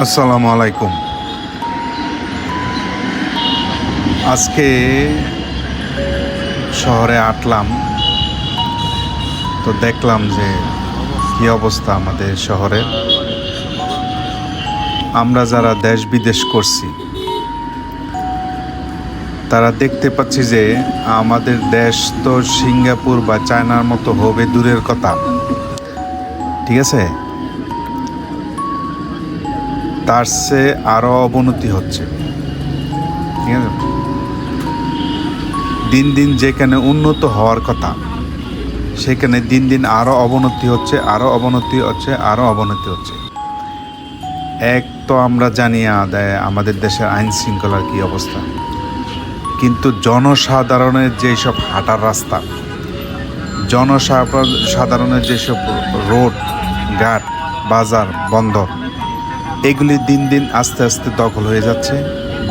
আসসালামু আলাইকুম। আজকে শহরে আটলাম তো দেখলাম যে কি অবস্থা আমাদের শহরের আমরা যারা দেশ বিদেশ করছি, তারা দেখতে পাচ্ছি যে আমাদের দেশ তো সিঙ্গাপুর বা চায়নার মতো হবে দূরের কথা। ঠিক আছে? তার চেয়ে আরও অবনতি হচ্ছে। ঠিক আছে? দিন দিন যেখানে উন্নত হওয়ার কথা, সেখানে দিন দিন আরও অবনতি হচ্ছে আরও অবনতি হচ্ছে আরও অবনতি হচ্ছে। এক তো আমরা জানি আদায়, আমাদের দেশের আইন শৃঙ্খলার কী অবস্থা। কিন্তু জনসাধারণের যেসব হাঁটার রাস্তা, জনসাধারণের যেসব রোড, ঘাট, বাজার, বন্দর এগুলি দিন দিন আস্তে আস্তে দখল হয়ে যাচ্ছে,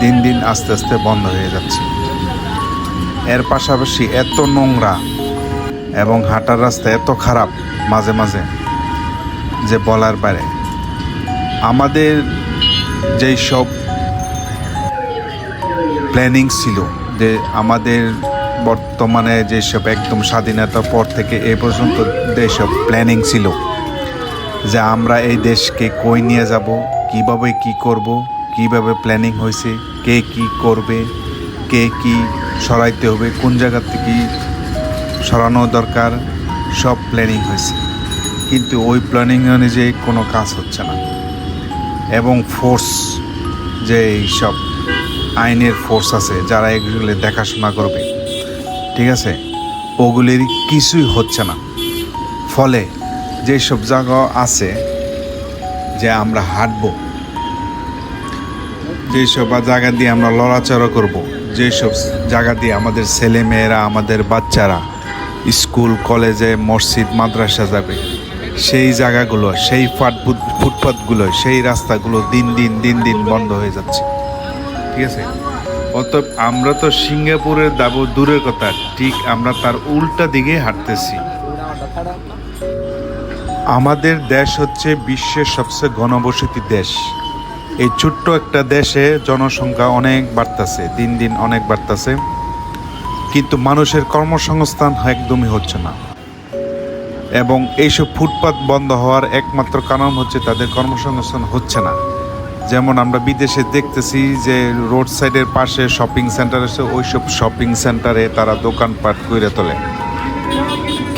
দিন দিন আস্তে আস্তে বন্ধ হয়ে যাচ্ছে। এর পাশাপাশি এত নোংরা এবং হাঁটার রাস্তা এত খারাপ মাঝে মাঝে যে বলার বাইরে আমাদের যেই সব প্ল্যানিং ছিল যে আমাদের বর্তমানে যেসব একদম স্বাধীনতার পর থেকে এ পর্যন্ত যেসব প্ল্যানিং ছিল যে আমরা এই দেশকে কই নিয়ে যাব কীভাবে কি করব? কীভাবে প্ল্যানিং হয়েছে? কে কি করবে? কে কি সরাইতে হবে? কোন জায়গা থেকে সরানো দরকার? সব প্ল্যানিং হয়েছে। কিন্তু ওই প্ল্যানিং অনুযায়ী কোনো কাজ হচ্ছে না। এবং ফোর্স যে সব আইনের ফোর্স আছে, যারা এগুলো দেখাশোনা করবে, ঠিক আছে? ওগুলির কিছুই হচ্ছে না। ফলে যেসব জায়গা আছে যে আমরা হাঁটবো। যেসব জায়গা দিয়ে আমরা লড়াচড়া করব, যেসব জায়গা দিয়ে আমাদের ছেলে মেয়েরা আমাদের বাচ্চারা স্কুল, কলেজে, মসজিদ, মাদ্রাসা যাবে, সেই জায়গাগুলো, সেই ফাট ফুটপাথগুলো সেই রাস্তাগুলো দিন দিন দিন দিন বন্ধ হয়ে যাচ্ছে। ঠিক আছে? অতএব আমরা তো সিঙ্গাপুরের দাব দূরের কথা, ঠিক আমরা তার উল্টা দিকে হাঁটতেছি। আমাদের দেশ হচ্ছে বিশ্বের সবচেয়ে ঘনবসতি দেশ। এই ছোট্ট একটা দেশে জনসংখ্যা অনেক বাড়তেছে, দিন দিন অনেক বাড়তেছে। কিন্তু মানুষের কর্মসংস্থান একদমই হচ্ছে না। এবং এইসব ফুটপাত বন্ধ হওয়ার একমাত্র কারণ হচ্ছে তাদের কর্মসংস্থান হচ্ছে না। যেমন আমরা বিদেশে দেখতেছি যে রোড সাইডের পাশে শপিং সেন্টার আছে, ওইসব শপিং সেন্টারে তারা দোকানপাট করে তোলে।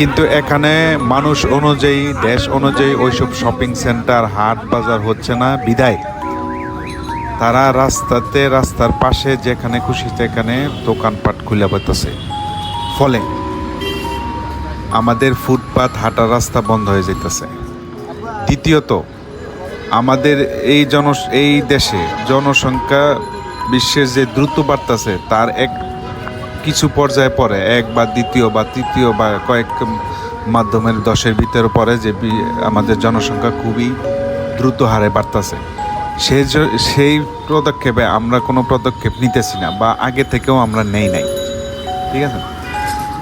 কিন্তু এখানে মানুষ অনুযায়ী, দেশ অনুযায়ী ওইসব শপিং সেন্টার হাট বাজার হচ্ছে না, বিদায়। তারা রাস্তাতে, রাস্তার পাশে যেখানে খুশি সেখানে দোকানপাট খুলে পেতেছে ফলে আমাদের ফুটপাত, হাঁটার রাস্তা বন্ধ হয়ে যেতেছে দ্বিতীয়ত, আমাদের এই জন, এই দেশে জনসংখ্যা বিশ্বের যে দ্রুত বাড়তেছে, তার এক কিছু পর্যায়ে পরে, এক বা দ্বিতীয় বা তৃতীয় বা কয়েক মাধ্যমের দশের ভিতরে পরে যে আমাদের জনসংখ্যা খুবই দ্রুত হারে বাড়তেছে। সেই সেই পদক্ষেপে আমরা কোনো পদক্ষেপ নিতেছি না বা আগে থেকেও আমরা নেই নাই। ঠিক আছে?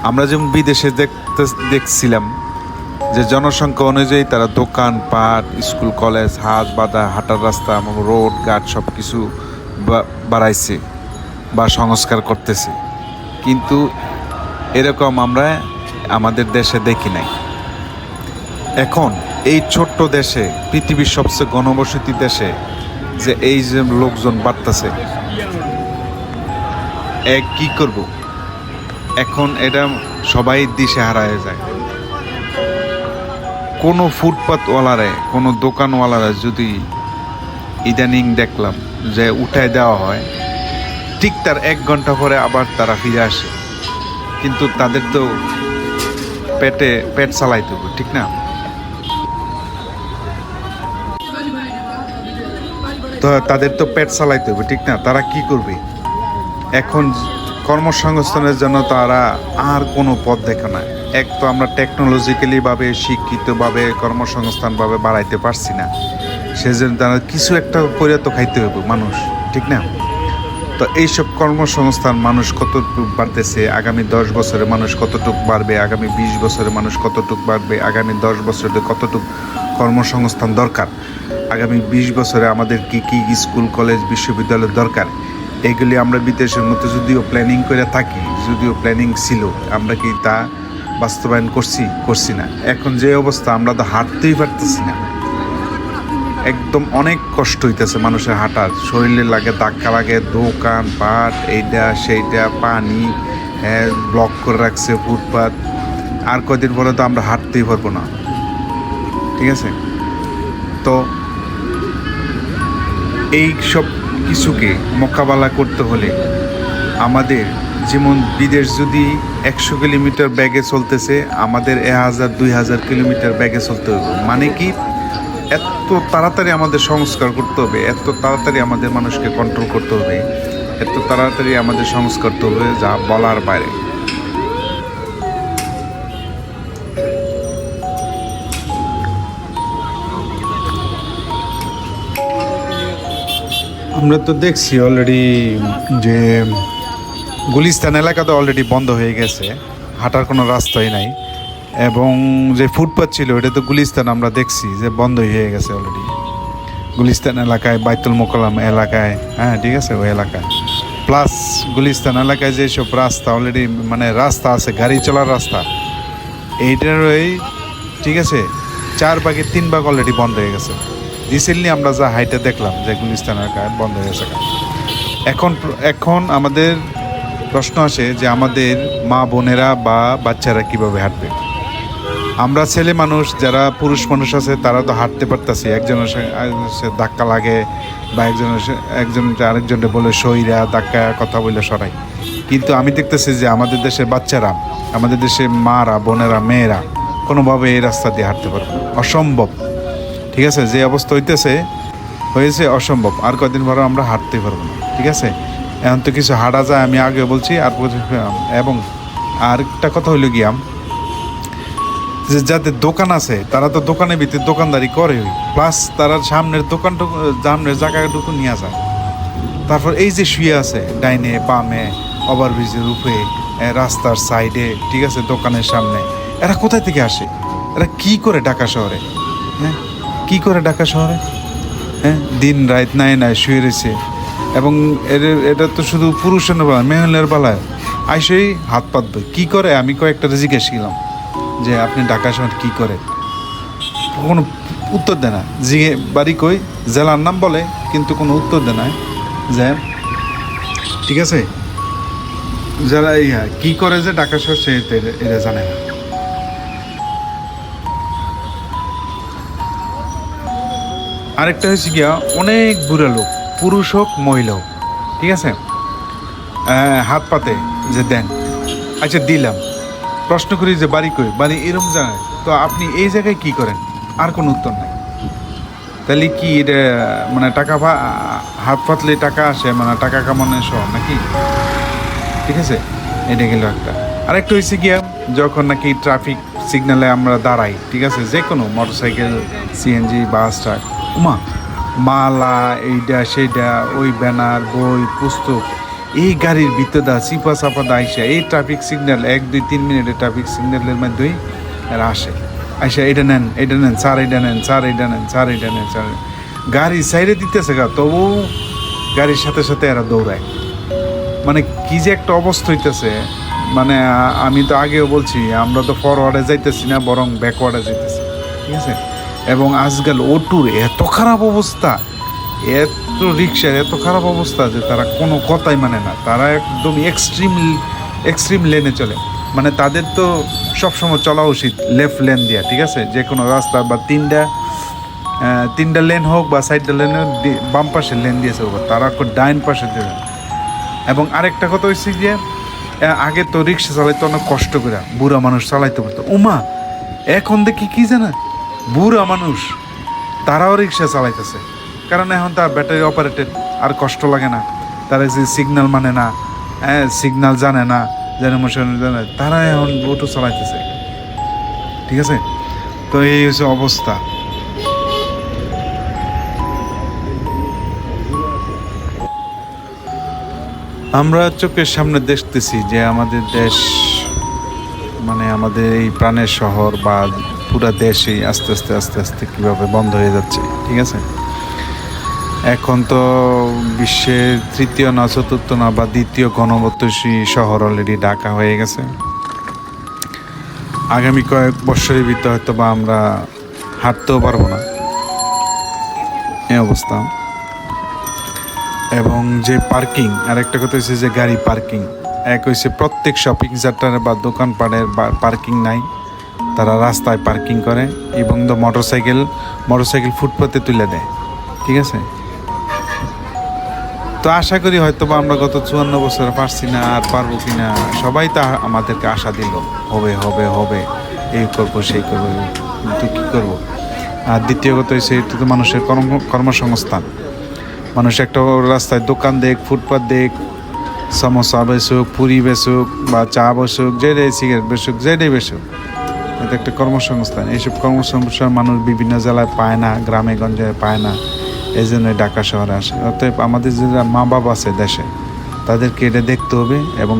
আমরা যেমন বিদেশে দেখতে দেখছিলাম যে জনসংখ্যা অনুযায়ী তারা দোকান, পাট, স্কুল, কলেজ, হাট বাদা হাঁটার রাস্তা, রোড, ঘাট সব কিছু বাড়াইছে বা সংস্কার করতেছে। কিন্তু এরকম আমরা আমাদের দেশে দেখি নাই। এখন এই ছোট্ট দেশে, পৃথিবীর সবচেয়ে গণবসতি দেশে, যে এই যে লোকজন বাড়তেছে এক কি করব? এখন এটা সবাই দিশে হারায় যায়। কোনো ফুটপাথওয়ালারে কোনো দোকানওয়ালারা যদি ইদানিং দেখলাম যে উঠায় দেওয়া হয় ঠিক তার এক ঘণ্টা পরে আবার তারা ফিরে আসে। কিন্তু তাদের তো পেটে পেট চালাইতে হবে, ঠিক না? তো তাদের তো পেট চালাইতে হবে, ঠিক না? তারা কি করবে? এখন কর্মসংস্থানের জন্য তারা আর কোনো পথ দেখে না। এক তো আমরা টেকনোলজিক্যালিভাবে শিক্ষিতভাবে, কর্মসংস্থানভাবে বাড়াইতে পারছি না। সেজন্য তারা কিছু একটা করে তো খাইতে হবে মানুষ, ঠিক না? তো এইসব কর্মসংস্থান মানুষ কতটুকু বাড়তেছে? আগামী দশ বছরে মানুষ কতটুকু বাড়বে? আগামী বিশ বছরে মানুষ কতটুকু বাড়বে? আগামী দশ বছরে কতটুকু কর্মসংস্থান দরকার? আগামী বিশ বছরে আমাদের কি কি স্কুল, কলেজ, বিশ্ববিদ্যালয় দরকার? এগুলি আমরা বিদেশের মতো যদিও প্ল্যানিং করে থাকি, যদিও প্ল্যানিং ছিল, আমরা কি তা বাস্তবায়ন করছি করছি না। এখন যে অবস্থা, আমরা তো হাঁটতেই পারতেছি না। একদম অনেক কষ্ট হইতেছে মানুষের হাঁটার। শরীরে লাগে ধাক্কা লাগে দোকান পাট এইটা সেইটা পানি হ্যাঁ, ব্লক করে রাখছে ফুটপাত। আর কদিন পরে তো আমরা হাঁটতেই পারব না। ঠিক আছে? তো এই সব কিছুকে মোকাবেলা করতে হলে আমাদের যেমন বিদেশ যদি একশো কিলোমিটার ব্যাগে চলতেছে আমাদের এ হাজার দুই হাজার কিলোমিটার ব্যাগে চলতে হবে মানে কি? তাড়াতাড়ি আমাদের সংস্কার করতে হবে, এত তাড়াতাড়ি আমাদের মানুষকে কন্ট্রোল করতে হবে, এত তাড়াতাড়ি আমাদের সংস্কার করতে হবে যা বলার বাইরে। আমরা তো দেখছি অলরেডি যে গুলিস্তান এলাকা তো অলরেডি বন্ধ হয়ে গেছে, হাঁটার কোনো রাস্তাই নাই। এবং যে ফুটপাথ ছিল, এটা তো গুলিস্তান, আমরা দেখছি যে বন্ধই হয়ে গেছে অলরেডি গুলিস্তান এলাকায়, বাইতুল মোকালাম এলাকায় হ্যাঁ ঠিক আছে, ওই এলাকায়। প্লাস গুলিস্তান এলাকায় যেসব রাস্তা অলরেডি মানে রাস্তা আছে, গাড়ি চলার রাস্তা এইটার ওই ঠিক আছে, চার ভাগের তিন ভাগ অলরেডি বন্ধ হয়ে গেছে। রিসেন্টলি আমরা যা হাইটে দেখলাম যে গুলিস্তান এলাকায় বন্ধ হয়ে গেছে। এখন এখন আমাদের প্রশ্ন আসে যে আমাদের মা বোনেরা বা বাচ্চারা কীভাবে হাঁটবে? আমরা ছেলে মানুষ, যারা পুরুষ মানুষ আছে, তারা তো হাঁটতে পারতাছি। একজনের ধাক্কা লাগে বা একজনের একজন আরেকজনকে বলে সইরা, ধাক্কা, কথা বলে সরাই। কিন্তু আমি দেখতেছি যে আমাদের দেশের বাচ্চারা, আমাদের দেশের মারা, বোনেরা, মেয়েরা কোনোভাবে এই রাস্তা দিয়ে হাঁটতে পারবে। অসম্ভব। ঠিক আছে? যে অবস্থা হইতেছে, হয়েছে অসম্ভব। আর কদিন পরে আমরা হাঁটতে পারব না। ঠিক আছে? এখন তো কিছু হাঁটা যায়, আমি আগে বলছি, আর বলছি- এবং আরেকটা কথা হইল গিয়া যে যাদের দোকান আছে, তারা তো দোকানের ভিতরে দোকানদারি করে। প্লাস তারা সামনের দোকানটুকু, সামনের জায়গাটুকু নিয়ে যায়। তারপর এই যে শুয়ে আছে, ডাইনে, বামে, ওভারব্রিজের উপরে রাস্তার সাইডে, ঠিক আছে, দোকানের সামনে, এরা কোথায় থেকে আসে? এরা কি করে ঢাকা শহরে? হ্যাঁ? কি করে ঢাকা শহরে? হ্যাঁ? দিন রাত নাই নাই শুয়ে রয়েছে। এবং এর, এটা তো শুধু পুরুষের বেলায়, মেহলের বেলায়। আইসেই হাত পাতবে। কি করে? আমি কয়েকটা জিজ্ঞেস ছিলাম যে আপনি ঢাকা শহর কি করে? কোনো উত্তর দেয় না। জিগে বাড়ি কই? জেলার নাম বলে, কিন্তু কোনো উত্তর দেয় না। যে ঠিক আছে? যারা ইয়া কি করে যে ঢাকা শহর সে এরা- জানে না। আরেকটা হচ্ছে গিয়া, অনেক বুড়া লোক, পুরুষ হোক, মহিলা হোক। ঠিক আছে? হাত পাতে যে দেন। আচ্ছা দিলাম। প্রশ্ন করি যে বাড়ি কই? বাড়ি এরম জানায় তো আপনি এই জায়গায় কি করেন? আর কোনো উত্তর নাই। তাহলে কি এটা মানে টাকা হাত পাতলে টাকা আসে মানে টাকা কামানোর সহ নাকি? ঠিক আছে? এটা গেল একটা। আরেকটা হয়েছে গিয়া, যখন নাকি ট্রাফিক সিগনালে আমরা দাঁড়াই, ঠিক আছে? যে কোনো মোটরসাইকেল সিএনজি বাস ট্রাক উমা, মালা এইটা সেইটা ওই ব্যানার, বই, পুস্তক এই গাড়ির ভিতরটা চিপা চাপা আইসা, এই ট্রাফিক সিগন্যাল এক, দুই, তিন মিনিটের ট্রাফিক সিগন্যালের মধ্যেই এরা আসে। আইসা এটা নেন এটা নেন, স্যার এটা নেন, স্যার এটা নেন, স্যার এটা নেন, স্যার গাড়ি সাইডে দিতেছে গা তবু গাড়ির সাথে সাথে এরা দৌড়ায়। মানে কি যে একটা অবস্থা হইতেছে। মানে আমি তো আগেও বলছি, আমরা তো ফরওয়ার্ডে যাইতেছি না, বরং ব্যাকওয়ার্ডে যাইতেছি। ঠিক আছে? এবং আজকাল ওটুর এত খারাপ অবস্থা, এত রিক্সার এত খারাপ অবস্থা যে তারা কোনো কথাই মানে না। তারা একদম এক্সট্রিম এক্সট্রিম লেনে চলে। মানে তাদের তো সবসময় চলা উচিত লেফট লেন দিয়া, ঠিক আছে? যে কোনো রাস্তা বা তিনটা তিনটা লেন হোক বা সাইডটা লেনের বাম পাশে লেন দিয়েছে হোক তারা ডাইন পাশে দেবে এবং আরেকটা কথা হচ্ছে যে আগে তো রিক্সা চালাইতে অনেক কষ্ট করে, বুড়া মানুষ চালাইতে পারতো। উমা, এখন দেখি কি জানা? বুড়া মানুষ, তারাও রিক্সা চালাইতেছে। কারণ এখন তার ব্যাটারি অপারেটেড আর কষ্ট লাগে না। তারা যে সিগন্যাল মানে না হ্যাঁ সিগন্যাল জানে না জানে মোশন জানে তারা এখন অটো চালাইতেছে। ঠিক আছে? তো এই হচ্ছে অবস্থা। আমরা চোখের সামনে দেখতেছি যে আমাদের দেশ মানে আমাদের এই প্রাণের শহর বা পুরা দেশেই আস্তে আস্তে আস্তে আস্তে কীভাবে বন্ধ হয়ে যাচ্ছে। ঠিক আছে? এখন তো বিশ্বের তৃতীয় না চতুর্থ না বা দ্বিতীয় গণবত্তসী শহর অলরেডি ঢাকা হয়ে গেছে। আগামী কয়েক বছরের ভিতরে হয়তো বা আমরা হাঁটতেও পারব না। এই অবস্থা। এবং যে পার্কিং আর একটা কথা হচ্ছে যে গাড়ি পার্কিং এক হয়েছে প্রত্যেক শপিং সেন্টারে বা দোকানপাটের পার্কিং নাই। তারা রাস্তায় পার্কিং করে এবং তো মোটর সাইকেল মোটর সাইকেল ফুটপাতে তুলে দেয়। ঠিক আছে? তো আশা করি হয়তো বা আমরা গত চুয়ান্ন বছরে পারছি না, আর পারব কি না সবাই তো আমাদেরকে আশা দিল, হবে হবে হবে, এই করব, সেই করব কিন্তু কী করব? আর দ্বিতীয় কথা এটা তো মানুষের কর্ম, কর্মসংস্থান। মানুষ একটা রাস্তায় দোকান দেখ ফুটপাথ দেখ, সমোসা বেসুক পুরি বেসুক বা চা বসুক যেটাই সিগারেট বেসুক যেটাই বেসুক এটা একটা কর্মসংস্থান। এইসব কর্মসংস্থান মানুষ বিভিন্ন জেলায় পায় না, গ্রামে, গঞ্জে পায় না। এই জন্য ঢাকা শহরে আসে। অতএব আমাদের যারা মা বাবা আছে দেশে, তাদেরকে এটা দেখতে হবে এবং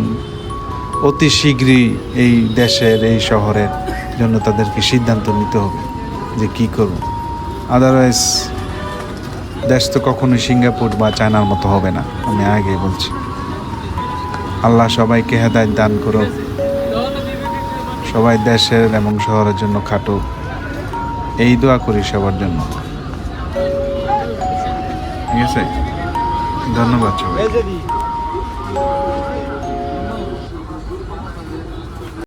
অতি শীঘ্রই এই দেশের, এই শহরের জন্য তাদেরকে সিদ্ধান্ত নিতে হবে যে কি করব। আদারওয়াইজ দেশ তো কখনোই সিঙ্গাপুর বা চায়নার মতো হবে না, আমি আগে বলছি। আল্লাহ সবাইকে হেদায়ত দান করুক। সবাই দেশের এবং শহরের জন্য খাটুক। এই দোয়া করি সবার জন্য। ঠিক আছে ধন্যবাদ সবাই